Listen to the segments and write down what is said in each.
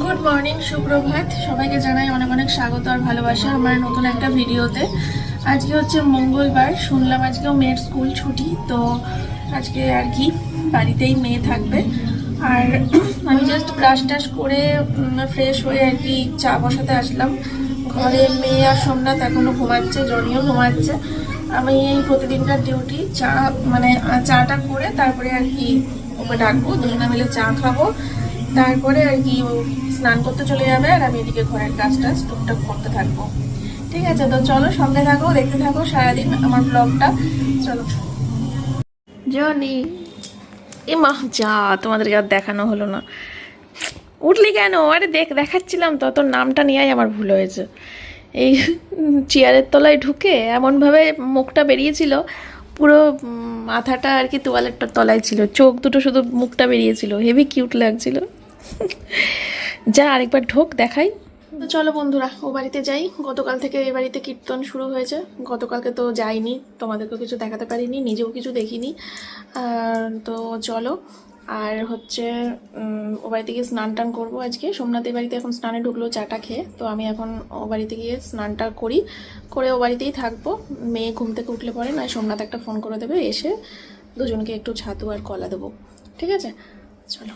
Good morning সুপ্রভাত। সবাইকে জানাই অনেক অনেক স্বাগত আর ভালোবাসা আমার নতুন একটা ভিডিওতে। আজকে হচ্ছে মঙ্গলবার, শুনলাম আজকেও মেয়ের স্কুল ছুটি, তো আজকে আর কি, বাড়িতেই মেয়ে থাকবে। আর আমি জাস্ট ব্রাশ টাশ করে ফ্রেশ হয়ে আর কি চা বসাতে আসলাম। ঘরে মেয়ে আর সোমনাথ এখনও ঘুমাচ্ছে, জনিও ঘুমাচ্ছে। আমি এই প্রতিদিনকার ডিউটি চা মানে চাটা করে তারপরে আর কি ওকে ডাকবো, দুজনে মিলে চা খাব। তারপরে আর কি স্নান করতে চলে যাবে আর আমি এদিকে ঘরের কাজ কাজটা টুকটাক করতে থাকব। ঠিক আছে, তো চলো সঙ্গে থাকো, দেখতে থাকো সারাদিন আমার ব্লগটা চলো। জনি, এ মা যা তোমাদেরকে আর দেখানো হলো না। উঠলি কেন? আরে দেখ, দেখাচ্ছিলাম তো, তোর নামটা নিয়েই আমার ভুল হয়েছে। এই চেয়ারের তলায় ঢুকে এমনভাবে মুখটা বেরিয়েছিল, পুরো মাথাটা আর কি তোয়ালের তলায় ছিল। চোখ দুটো শুধু মুখটা বেরিয়েছিল। হেভি কিউট লাগছিল। যা আরেকবার ঢোক দেখাই। তো চলো বন্ধুরা, ও বাড়িতে যাই। গতকাল থেকে এই বাড়িতে কীর্তন শুরু হয়েছে। গতকালকে তো যাইনি, তোমাদেরকেও কিছু দেখাতে পারিনি, নিজেও কিছু দেখিনি। তো চলো, আর হচ্ছে ও বাড়িতে গিয়ে স্নান টান করব আজকে। সোমনাথের বাড়িতে এখন স্নানে ঢুকলো চাটা খেয়ে। তো আমি এখন ও বাড়িতে গিয়ে স্নানটা করি। করে ও বাড়িতেই থাকব। মেয়ে ঘুম থেকে উঠলে পরে নয়, সোমনাথ একটা ফোন করে দেবে, এসে দুজনকে একটু ছাতু আর কলা দেবো। ঠিক আছে? চলো।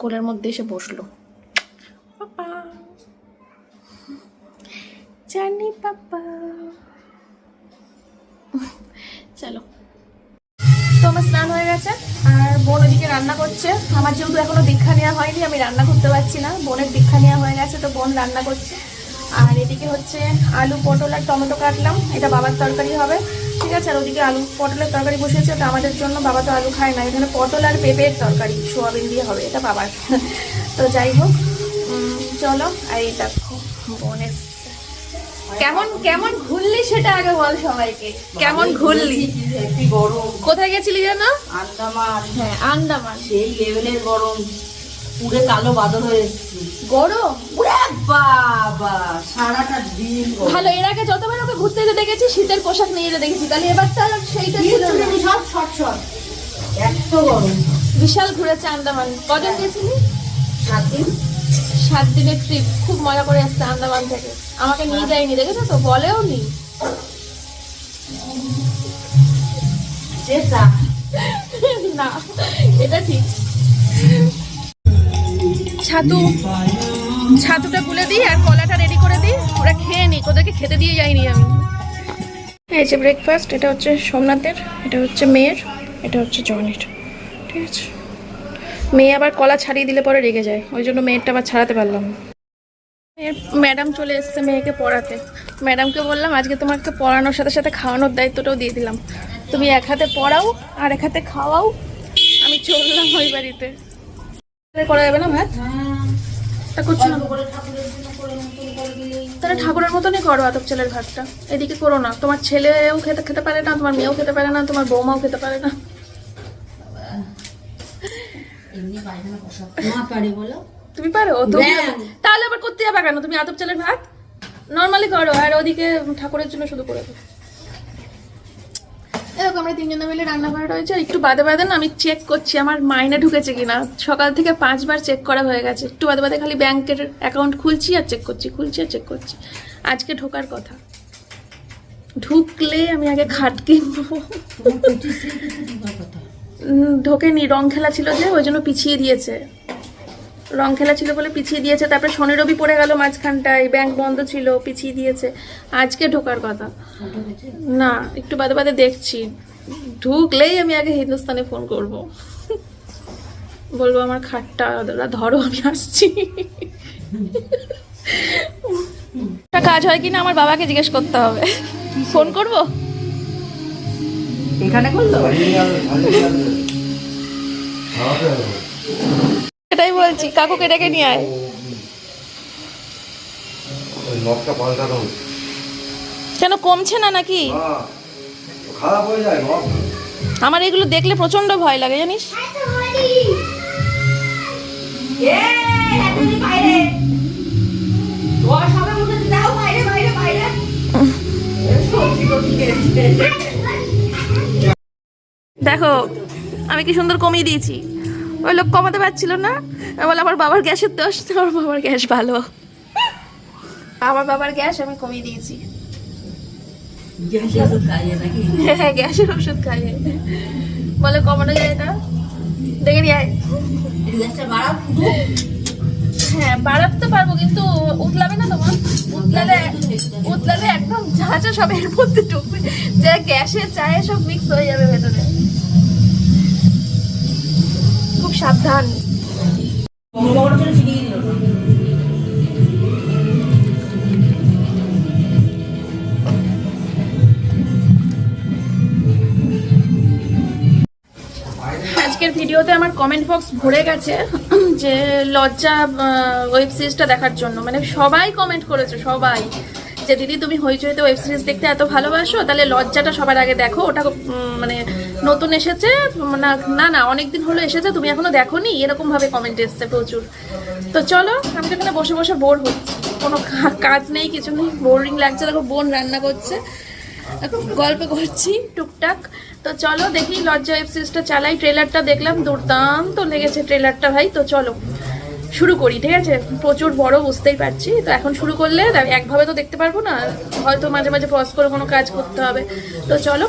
কোলের মধ্যে এসে বসল। পাপা। জানি পাপা। চলো। তো আমার স্নান হয়ে গেছে আর বোন ওদিকে রান্না করছে। আমার যেহেতু এখনও দীক্ষা নেওয়া হয়নি আমি রান্না করতে পারছি না। বোনের দীক্ষা নেওয়া হয়ে গেছে তো বোন রান্না করছে। আর এদিকে হচ্ছে আলু পটল আর টমেটো কাটলাম। এটা বাবার তরকারি হবে। ঠিক আছে আর ওদিকে আলু পটলের তরকারি বসিয়েছে ওটা আমাদের জন্য বাবা তো আলু খায় না। এখানে পটল আর পেঁপের তরকারি সোয়াবিন দিয়ে হবে এটা বাবার। তো যাই হোক চলো আর এই দেখো বোনের কেমন কেমন ঘুরলি সেটা আগে বল সবাইকে। কেমন ঘুরলি? গরম। কোথায় গেছিলি জানো আন্দামান। হ্যাঁ আন্দামান। সেই লেভেলের গরম। পুরে কালো বাদল হয়ে এসেছি। গরম? ওরে বাবা সারাটা দিন ভালো এর আগে যতবার ওকে ঘুরতে যেতে দেখেছি শীতের পোশাক নিয়ে যেতে দেখেছি। তাহলে এবার তো আর সেইটা ছিল সব শর্ট শর্ট এত গরম। বিশাল ঘুরেছে আন্দামান। কজন গেছিলি সাত দিন। সাত দিনের ট্রিপ খুব মজা করে আসছে আন্দামান থেকে। আমাকে নিয়ে যায়নি দেখেছ তো? বলেও নি। না এটা ঠিক। ছাতু। ছাতুটা গুলে দিই আর কলাটা রেডি করে দিই। ওরা খেয়ে নিক ওদেরকে খেতে দিয়ে যাইনি আমি। এই যে ব্রেকফাস্ট এটা হচ্ছে সোমনাথের এটা হচ্ছে মেয়ের এটা হচ্ছে জনের। ঠিক আছে? মেয়ে আবার কলা ছাড়িয়ে দিলে পরে রেগে যায়। ওই জন্য মেয়েরটা আবার ছাড়াতে পারলাম ম্যাডাম চলে এসছে মেয়েকে পড়াতে। ম্যাডামকে বললাম আজকে তোমাকে পড়ানোর সাথে সাথে খাওয়ানোর দায়িত্বটাও দিয়ে দিলাম। তুমি এক হাতে পড়াও আর এক হাতে খাওয়াও। আমি চললাম ওই বাড়িতে। করা যাবে না ভাত? তা করছ না। তাহলে ঠাকুরের মতনই করো আতপ চালের ভাতটা। এদিকে করো না। তোমার ছেলেও খেতে খেতে পারে না তোমার মেয়েও খেতে পারে না তোমার বৌমাও খেতে পারে না। তুমি পারো? তুমি তাহলে আবার করতে যাবে কেন? তুমি আতপ চালের ভাত? নর্মালি করো আর ওদিকে ঠাকুরের জন্য শুধু করে দাও। এরকম আমরা তিনজনে মিলে রান্না করা রয়েছে একটু বাদে বাদে না আমি চেক করছি আমার মাইনে ঢুকেছে কিনা। সকাল থেকে পাঁচবার চেক করা হয়ে গেছে। একটু বাদে বাদে খালি ব্যাংকের অ্যাকাউন্ট খুলছি আর চেক করছি খুলছি আর চেক করছি। আজকে ঢোকার কথা। ঢুকলে আমি আগে খাট কিনবো। ঢোকেনি রং খেলা ছিল যে ওই জন্য পিছিয়ে দিয়েছে। রং খেলা ছিল বলে পিছিয়ে দিয়েছে। তারপরে শনি রবি পড়ে গেল মাঝখানটায় ব্যাংক বন্ধ ছিল পিছিয়ে দিয়েছে। আজকে ঢোকার কথা। না একটু বাদে বাদে দেখছি। ঢুকলেই আমি আগে হিন্দুস্তানে ফোন করব। বলব আমার খাটটা দাদা ধরো আমি আসছি। একটা কাজ হয় কিনা আমার বাবাকে জিজ্ঞেস করতে হবে। ফোন করব? এখানে করল? বলছি কাকুকে ডেকে নিয়ে আয়। কেন কমছে না নাকি? খারাপ যায় নখ। আমার এগুলো দেখলে প্রচণ্ড ভয় লাগে জানিস? দেখো আমি কি সুন্দর কমিয়ে দিয়েছি। ওই লোক কমাতে পারছিল না। বলে আমার বাবার গ্যাসের দোষ আমার বাবার গ্যাস ভালো। আমার বাবার গ্যাস আমি কমিয়ে দিয়েছি। নাকি? হ্যাঁ গ্যাসের ওষুধ খাইয়ে। বলে কমানো যায় না। দেখে নিয়ে হ্যাঁ বাড়াতে তো পারব কিন্তু উতলাবে না তোমার। উতলালে উতলালে একদম ঝাঁঝা সব এর মধ্যে ঢুকবে যে গ্যাসে চায়ে সব মিক্স হয়ে যাবে ভেতরে। সাবধান। আজকের ভিডিওতে আমার কমেন্ট বক্স ভরে গেছে যে লজ্জা ওয়েব সিরিজটা দেখার জন্য। মানে সবাই কমেন্ট করেছে, সবাই। যে দিদি তুমি হইচইতে ওয়েব সিরিজ দেখতে এত ভালোবাসো, তাহলে লজ্জাটা সবার আগে দেখো। ওটা মানে নতুন এসেছে, না না না, অনেকদিন হলো এসেছে, তুমি এখনও দেখোনি? এরকম ভাবে কমেন্ট এসছে প্রচুর। তো চলো, আমি তো এখানে বসে বসে বোর হচ্ছি। কোনো কাজ নেই, কিছু নেই বোরিং লাগছে। দেখো, বোন রান্না করছে। এখন গল্প করছি টুকটাক। তো চলো, দেখি লজ্জা ওয়েব সিরিজটা চালাই। ট্রেলারটা দেখলাম, দুর্দান্ত লেগেছে ট্রেলারটা ভাই। তো চলো। শুরু করি, ঠিক আছে? প্রচুর বড় বুঝতেই পারছি। তো এখন শুরু করলে একভাবে তো দেখতে পারব না, হয়তো মাঝে মাঝে পজ করে কোনো কাজ করতে হবে। তো চলো,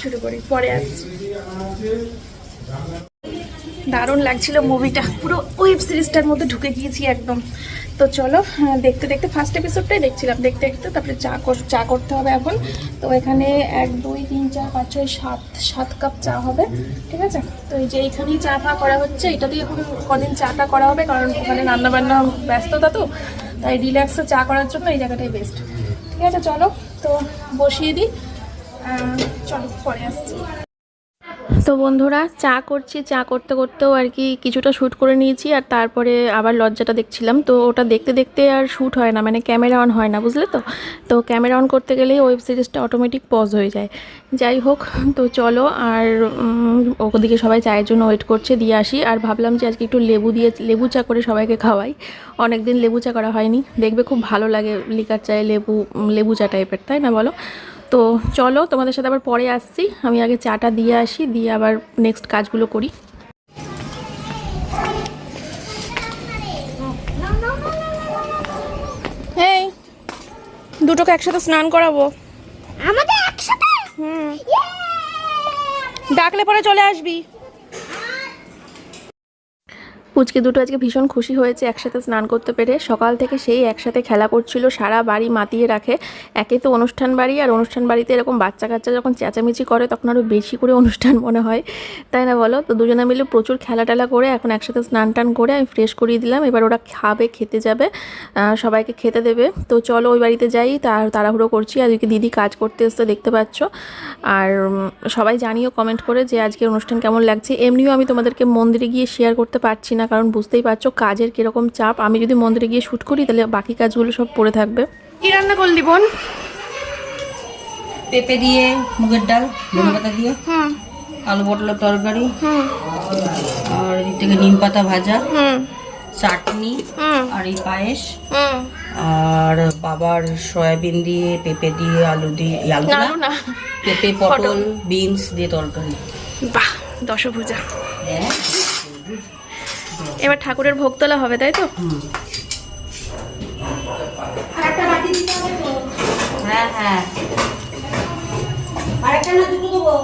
শুরু করি, পরে আসছি। দারুণ লাগছিল মুভিটা পুরো ওয়েব সিরিজটার মধ্যে ঢুকে গিয়েছি একদম। তো চলো হ্যাঁ, দেখতে দেখতে ফার্স্ট এপিসোডটাই দেখছিলাম। দেখতে দেখতে তারপরে চা চা করতে হবে এখন। তো এখানে এক দুই তিন চার পাঁচ ছয় সাত সাত কাপ চা হবে ঠিক আছে? তো এই যে এইখানেই চা ফা করা হচ্ছে। এটা দিয়ে এখন কদিন চাটা করা হবে কারণ ওখানে রান্নাবান্না ব্যস্ততা তো তাই রিল্যাক্সে চা করার জন্য এই জায়গাটাই বেস্ট ঠিক আছে চলো তো বসিয়ে দিই। চলো পরে আসছি। তো বন্ধুরা চা করছি, চা করতে করতেও আর কি কিছুটা শ্যুট করে নিয়েছি আর তারপরে আবার লজ্জাটা দেখছিলাম। তো ওটা দেখতে দেখতে আর শ্যুট হয় না মানে ক্যামেরা অন হয় না, বুঝলে তো? তো ক্যামেরা অন করতে গেলেই ওয়েব সিরিজটা অটোমেটিক পজ হয়ে যায়। যাই হোক, তো চলো আর ওদিকে সবাই চায়ের জন্য ওয়েট করছে, দিয়ে আসি। আর ভাবলাম যে আজকে একটু লেবু দিয়ে, লেবু চা করে সবাইকে খাওয়াই। অনেক দিন লেবু চা করা হয়নি। দেখবে খুব ভালো লাগে লিকার চায়ে লেবু লেবু চা টাইপের তাই না বলো? তো চলো তোমাদের সাথে আবার পরে আসছি। আমি আগে চাটা দিয়ে আসি দিয়ে আবার নেক্সট কাজগুলো করি। এই দুটোকে একসাথে স্নান করাবো। আমাদের একসাথে? হুম। ডাকলে পরে চলে আসবি। পুচকে দুটো আজকে ভীষণ খুশি হয়েছে, একসাথে স্নান করতে পেরে। সকাল থেকে সেই একসাথে খেলা করছিল, সারা বাড়ি মাতিয়ে রাখে। একে তো অনুষ্ঠান বাড়ি, আর অনুষ্ঠান বাড়িতে এরকম বাচ্চা কাচ্চা যখন চেঁচামেচি করে, তখন আরও বেশি করে অনুষ্ঠান মনে হয়। তাই না বলো? তো দুজনে মিলে প্রচুর খেলা টেলা করে, এখন একসাথে স্নান টান করে আমি ফ্রেশ করিয়ে দিলাম। এবার ওরা খাবে, খেতে যাবে সবাইকে খেতে দেবে। তো চলো ওই বাড়িতে যাই, তার তাড়াহুড়ো করছি। আজকে দিদি কাজ করতে এসছে, দেখতে পাচ্ছ। আর সবাই জানিও কমেন্ট করে যে আজকের অনুষ্ঠান কেমন লাগছে। এমনিও আমি তোমাদেরকে মন্দিরে গিয়ে শেয়ার করতে পারছি না। কারণ বুঝতেই পারছ কাজের কীরকম চাপ। আমি যদি মন্দিরে গিয়ে শ্যুট করি তাহলে বাকি কাজগুলো সব পড়ে থাকবে। কি রান্না করলি বোন? পেঁপে দিয়ে মুগের ডাল ধনে পাতা দিয়ে আলু পটলের তরকারি আর এদিক থেকে নিম পাতা ভাজা হুম। চাটনি হুম। আর এই পায়েস। হুম। আর বাবার সয়াবিন দিয়ে পেঁপে দিয়ে আলু দিয়ে আলু না। পেঁপে পটল বিনস দিয়ে তরকারি। বাহ দশভূজা। হ্যাঁ। এবার ঠাকুরের ভোগ তোলা হবে তাই তো? হ্যাঁ হ্যাঁ। আরেকটা না দুটো দেবো।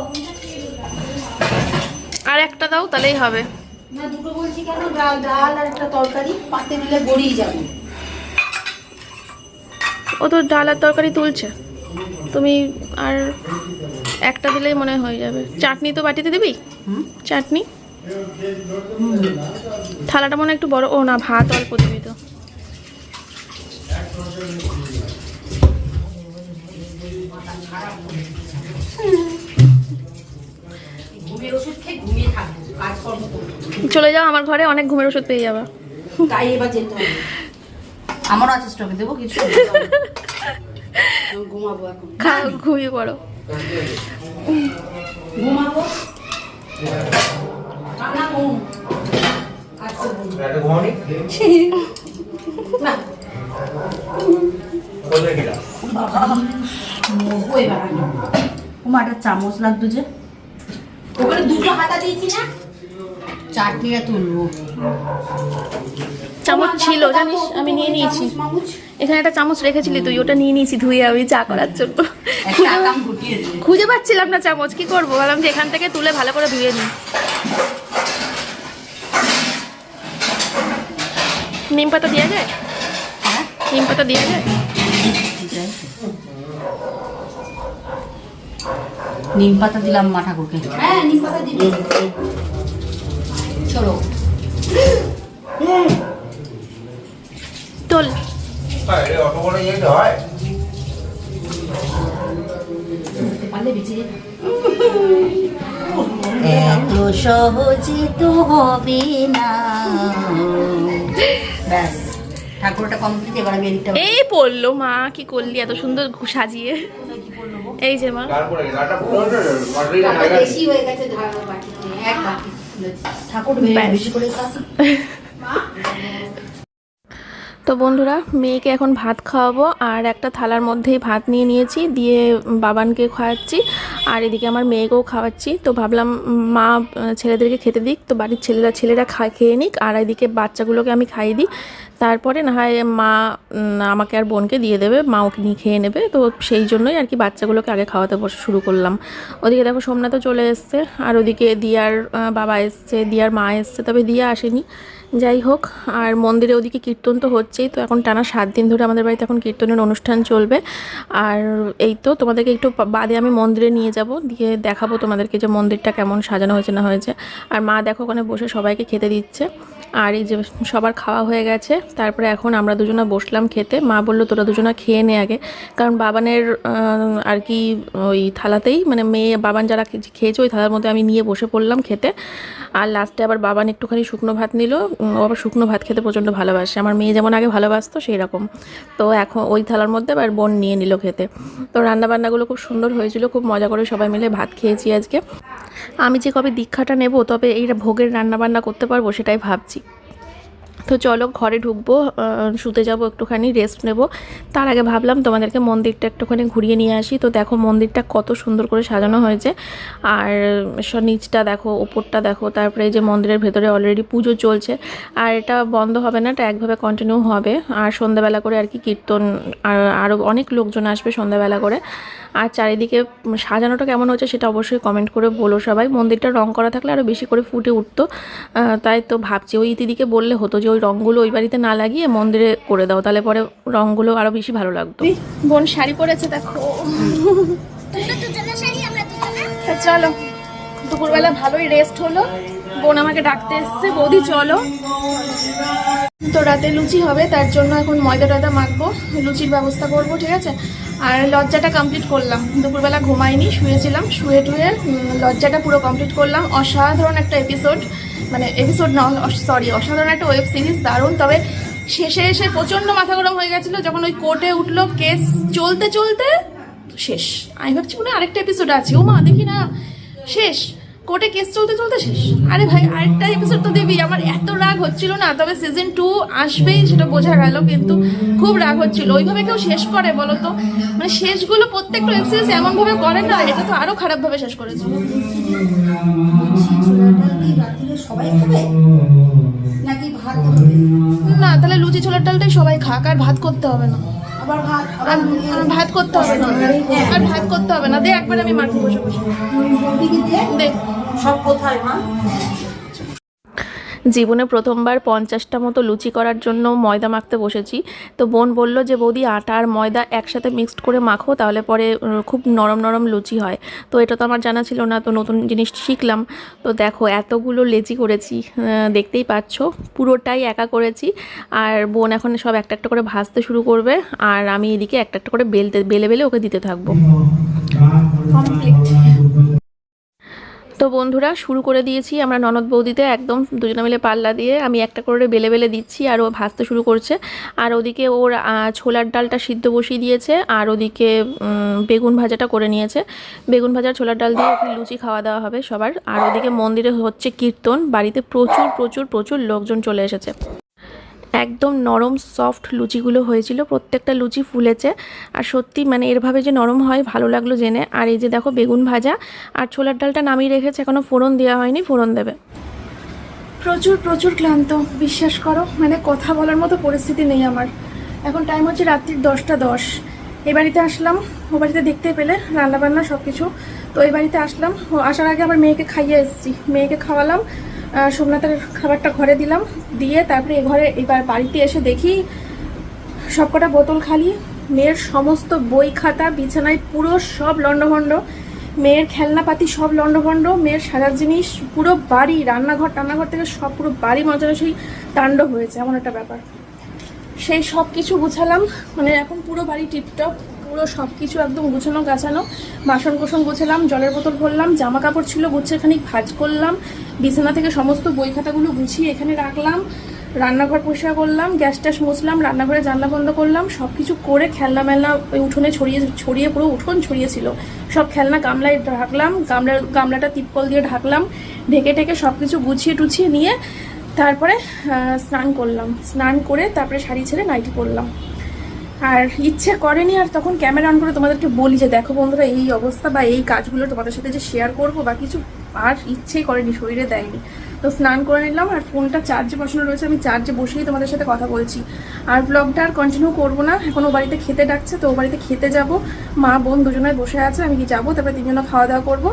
আর একটা দাও তাহলেই হবে। না দুটো বলছি কেন? ডাল ডাল আর একটা তরকারি পাতে দিলে গড়িয়ে যাবে। ও তো ডাল আর তরকারি তুলছে। তুমি আর একটা দিলেই মনে হয় হয়ে যাবে। চাটনি তো বাটিতে দিবি? চাটনি? থালাটা মনে হয় একটু বড়। ও না ভাত অল্প দিবি তো। ঘুমিয়ে ওষুধ খেয়ে ঘুমিয়ে থাকব কাজকর্ম করব। চলে যাও আমার ঘরে অনেক ঘুমের ওষুধ পেয়ে যাবা। তাই এবার যেতে হবে। আমারও আছে স্টকে দেবো কিছু? ঘুমাবো এখন। খা ঘুমিয়ে পড়ো। ঘুমাবো? একটা চামচ লাগতো যে। ওখানে দুটো হাতা দিয়েছি না? চাটনিটা তুলবো। চামচ ছিল জানিস? আমি নিয়ে নিয়েছি। এখানে একটা চামচ রেখেছিলি তুই ওটা নিয়ে নিয়েছি ধুয়ে আমি চা করার জন্য। খুঁজে পাচ্ছিলাম না চামচ কি করব? ভাবলাম যে এখান থেকে তুলে ভালো করে ধুয়ে নিই নিম পাতা দেওয়া যায় হ্যাঁ নিম পাতা দেওয়া যায় নিম পাতা দিলাম মা ঠাকুরকে হ্যাঁ নিম পাতা দিবি চলো তোল এত সহজে তো হবে না ব্যাস। ঠাকুরটা কমপ্লিট এবার আমি এদিকটা এই পড়ল মা কি করলি? এত সুন্দর সাজিয়ে। এই যে মা। বেশি হয়ে গেছে ধারা বাটিতে এক বাটি ঠাকুর বেশি করে তো বন্ধুরা, মেয়েকে এখন ভাত খাওয়াবো আর একটা থালার মধ্যেই ভাত নিয়ে নিয়েছি, দিয়ে বাবানকে খাওয়াচ্ছি আর এদিকে আমার মেয়েকেও খাওয়াচ্ছি। তো ভাবলাম, মা ছেলেদেরকে খেতে দিক, তো বাড়ির ছেলেরা ছেলেরা খা খেয়ে নিক আর এদিকে বাচ্চাগুলোকে আমি খাইয়ে দিই। তারপরে না হয় মা আমাকে আর বোনকে দিয়ে দেবে, মা ওকে নিয়ে খেয়ে নেবে। তো সেই জন্যই আর কি বাচ্চাগুলোকে আগে খাওয়াতে বসে, শুরু করলাম। ওদিকে দেখো সোমনাথও চলে এসছে, আর ওদিকে দিয়ার বাবা এসছে, দিয়ার মা এসছে, তবে দিয়া আসেনি। যাই হোক আর মন্দিরে ওদিকে কীর্তন তো হচ্ছেই, তো এখন টানা সাত দিন ধরে আমাদের বাড়িতে এখন কীর্তনের অনুষ্ঠান চলবে। আর এই তো তোমাদেরকে একটু বাদে আমি মন্দিরে নিয়ে যাব, দিয়ে দেখাবো তোমাদেরকে যে মন্দিরটা কেমন সাজানো হয়েছে না হয়েছে। আর মা দেখো ওখানে বসে সবাইকে খেতে দিচ্ছে। আর এই যে সবার খাওয়া হয়ে গেছে, তারপরে এখন আমরা দুজনা বসলাম খেতে। মা বলল, তোরা দুজনা খেয়ে নে আগে। কারণ বাবানের আর কি ওই থালাতেই মানে মেয়ে, বাবান যারা খেয়েছে, ওই থালার মধ্যে আমি নিয়ে বসে পড়লাম খেতে। আর লাস্টে আবার বাবান একটুখানি শুকনো ভাত নিল ও আবার শুকনো ভাত খেতে প্রচণ্ড ভালোবাসে। আমার মেয়ে যেমন আগে ভালোবাসতো সেই রকম তো এখন ওই থালার মধ্যে আবার বোন নিয়ে নিল খেতে। তো রান্নাবান্নাগুলো খুব সুন্দর হয়েছিল, খুব মজা করে সবাই মিলে ভাত খেয়েছি আজকে। আমি যে কবে দীক্ষাটা নেব, তবে এই ভোগের রান্নাবান্না করতে পারব সেটাই ভাবছি। তো চলো ঘরে ঢুকবো শুতে যাব একটুখানি রেস্ট নেব। তার আগে ভাবলাম তোমাদেরকে মন্দিরটা একটুখানি ঘুরিয়ে নিয়ে আসি। তো দেখো মন্দিরটা কত সুন্দর করে সাজানো হয়েছে। আর নিচটা দেখো, ওপরটা দেখো, তারপরে যে মন্দিরের ভেতরে অলরেডি পুজো চলছে। আর এটা বন্ধ হবে না, এটা একভাবে কন্টিনিউ হবে। আর সন্ধ্যাবেলা করে আর কি কীর্তন, আর আরও অনেক লোকজন আসবে সন্ধ্যাবেলা করে। আর চারিদিকে সাজানোটা কেমন হচ্ছে সেটা অবশ্যই কমেন্ট করে বলো সবাই। মন্দিরটা রং করা থাকলে আরও বেশি করে ফুটে উঠতো। তাই তো ভাবছি। ওই দিদিকে বললে হতো যে ওই রঙগুলো ওই বাড়িতে না লাগিয়ে মন্দিরে করে দাও তাহলে পরে রঙগুলো আরও বেশি ভালো লাগতো। বোন শাড়ি পরেছে দেখো। চলো দুপুরবেলা ভালোই রেস্ট হলো। বোন আমাকে ডাকতে এসছে, বৌদি, চলো। তো রাতে লুচি হবে, তার জন্য এখন ময়দা টয়দা মাখবো, লুচির ব্যবস্থা করব, ঠিক আছে? আর লজ্জাটা কমপ্লিট করলাম। দুপুরবেলা ঘুমাইনি, শুয়েছিলাম, শুয়ে টুয়ে লজ্জাটা পুরো কমপ্লিট করলাম। অসাধারণ একটা এপিসোড মানে এপিসোড না সরি অসাধারণ একটা ওয়েব সিরিজ দারুণ। তবে শেষে এসে প্রচণ্ড মাথা গরম হয়ে গেছিল, যখন ওই কোর্টে উঠল কেস চলতে চলতে শেষ। আমি ভাবছি মনে আরেকটা এপিসোড আছে। ও মা দেখি না, শেষ। কোর্টে কেস চলতে চলতে শেষ। আরে ভাই, আরেকটা এপিসোড তো দিবি, আমার এত রাগ হচ্ছিল না, তবে সিজন টু আসবেই, সেটা বোঝা গেল, কিন্তু খুব রাগ হচ্ছিল। ওইভাবে কেউ শেষ করে বলো তো? মানে শেষগুলো প্রত্যেকটা ওয়েব সিরিজ এমন ভাবে করে না, এটা তো আরও খারাপ ভাবে শেষ করেছে। না, তাহলে লুচি ছোলার ডালটাই সবাই খাক, আর ভাত করতে হবে না। ভাত করতে হবে না। আর ভাত করতে হবে না। দে, একবার আমি মাঠে বসে বসে। দে। সব কোথায় মা? জীবনে প্রথমবার পঞ্চাশটা মতো লুচি করার জন্য ময়দা মাখতে বসেছি। তো বোন বলল যে বৌদি আটা আর ময়দা একসাথে মিক্সড করে মাখো তাহলে পরে খুব নরম নরম লুচি হয়। তো এটা তো আমার জানা ছিল না তো নতুন জিনিস শিখলাম। তো দেখো এতগুলো লেচি করেছি দেখতেই পাচ্ছ পুরোটাই একা করেছি। আর বোন এখন সব একটা একটা করে ভাজতে শুরু করবে আর আমি এদিকে একটা একটা করে বেলতে বেলে বেলে ওকে দিতে থাকব। কমপ্লিট তো বন্ধুরা, শুরু করে দিয়েছি আমরা ননদ বৌদিতে একদম দুজনে মিলে পাল্লা দিয়ে। আমি একটা করে বেলে বেলে দিচ্ছি আর ও ভাজতে শুরু করছে। আর ওদিকে ওর ছোলার ডালটা সিদ্ধ বসিয়ে দিয়েছে আর ওদিকে বেগুন ভাজাটা করে নিয়েছে। বেগুন ভাজার ছোলার ডাল দিয়ে ওখানে লুচি খাওয়া দাওয়া হবে সবার। আর ওদিকে মন্দিরে হচ্ছে কীর্তন। বাড়িতে প্রচুর প্রচুর প্রচুর লোকজন চলে এসেছে। একদম নরম সফট লুচিগুলো হয়েছিল, প্রত্যেকটা লুচি ফুলেছে। আর সত্যি মানে এরভাবে যে নরম হয়, ভালো লাগল জেনে। আর এই যে দেখো বেগুন ভাজা, আর ছোলার ডালটা নামিয়ে রেখেছে এখনও ফোড়ন দেওয়া হয়নি, ফোড়ন দেবে। প্রচুর প্রচুর ক্লান্ত, বিশ্বাস করো মানে কথা বলার মতো পরিস্থিতি নেই আমার। এখন টাইম হচ্ছে রাত্রির দশটা দশ। এই বাড়িতে আসলাম, ও বাড়িতে দেখতে পেলে, রান্নাবান্না সব কিছু তো এই বাড়িতে আসলাম আসার আগে আবার মেয়েকে খাইয়ে এসেছি। মেয়েকে খাওয়ালাম সোমনাথের খাবারটা ঘরে দিলাম। দিয়ে তারপরে এ ঘরে এবার বাড়িতে এসে দেখি সবকটা বোতল খালি। মেয়ের সমস্ত বই খাতা, বিছানায় পুরো সব লণ্ডভণ্ড। মেয়ের খেলনাপাতি সব লণ্ডভণ্ড। মেয়ের সাজার জিনিস, পুরো বাড়ি, রান্নাঘর, টান্নাঘর থেকে সব পুরো বাড়ি মজানো সেই তাণ্ডব হয়েছে। এমন একটা ব্যাপার। সেই সব কিছু গুছালাম। মানে এখন পুরো বাড়ি টিপটপ। পুরো সব কিছু একদম গুছানো গাছানো। বাসন কোসন গুছালাম, জলের বোতল ভরলাম জামা কাপড় ছিল গুছিয়ে খানিক ভাজ করলাম, বিছানা থেকে সমস্ত বই খাতাগুলো গুছিয়ে এখানে রাখলাম, রান্নাঘর পরিষ্কার করলাম, গ্যাস ট্যাস মুছলাম, রান্নাঘরে জানলা বন্ধ করলাম সব কিছু করে খেলনা মেলনা ওই উঠোনে ছড়িয়ে ছড়িয়ে পুরো উঠোন ছড়িয়েছিল। সব খেলনা গামলায় ঢাকলাম গামলা গামলাটা তিপ্পল দিয়ে ঢাকলাম, ঢেকে ঢেকে সব কিছু গুছিয়ে টুছিয়ে নিয়ে তারপরে স্নান করলাম। স্নান করে তারপরে শাড়ি ছেড়ে নাইটি পরলাম। আর ইচ্ছে করেনি, আর তখন ক্যামেরা অন করে তোমাদেরকে বলি যে, দেখো বন্ধুরা, এই অবস্থা বা এই কাজগুলো তোমাদের সাথে যে শেয়ার করব বা কিছু আর ইচ্ছেই করেনি, শরীরে দেয়নি। তো স্নান করে নিলাম, আর ফোনটা চার্জে বসানো রয়েছে, আমি চার্জে বসেই তোমাদের সাথে কথা বলছি। আর ব্লগটা আর কন্টিনিউ করব না, এখন ও বাড়িতে খেতে ডাকছে, তো ও বাড়িতে খেতে যাব। মা, বোন দুজনে বসে আছে, আমি কি যাব? তারপরে তিনজনে খাওয়া দাওয়া করব।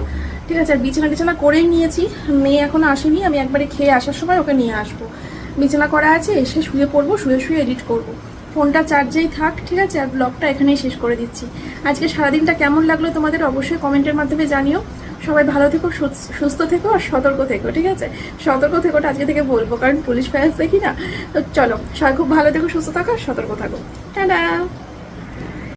ঠিক আছে, আর বিছানা টিছানা করেই নিয়েছি, মেয়ে এখনও আসেনি, আমি একবারে খেয়ে আসার সময় ওকে নিয়ে আসব। বিছানা করা আছে, এসে শুয়ে পড়ব, শুয়ে শুয়ে এডিট করব। ফোনটা চার্জেই থাক, ঠিক আছে? আর ব্লগটা এখানেই শেষ করে দিচ্ছি। আজকে সারাদিনটা কেমন লাগল তোমাদের? অবশ্যই কমেন্টের মাধ্যমে জানিও। সবাই ভালো থেকো, সুস্থ- থেকো আর সতর্ক থেকো, ঠিক আছে? সতর্ক থেকোটা আজকে থেকে বলব, কারণ পুলিশ ফায়ার দেখি না। তো চলো, সবাই খুব ভালো থেকো, সুস্থ থাকো সতর্ক থাকো। টাটা!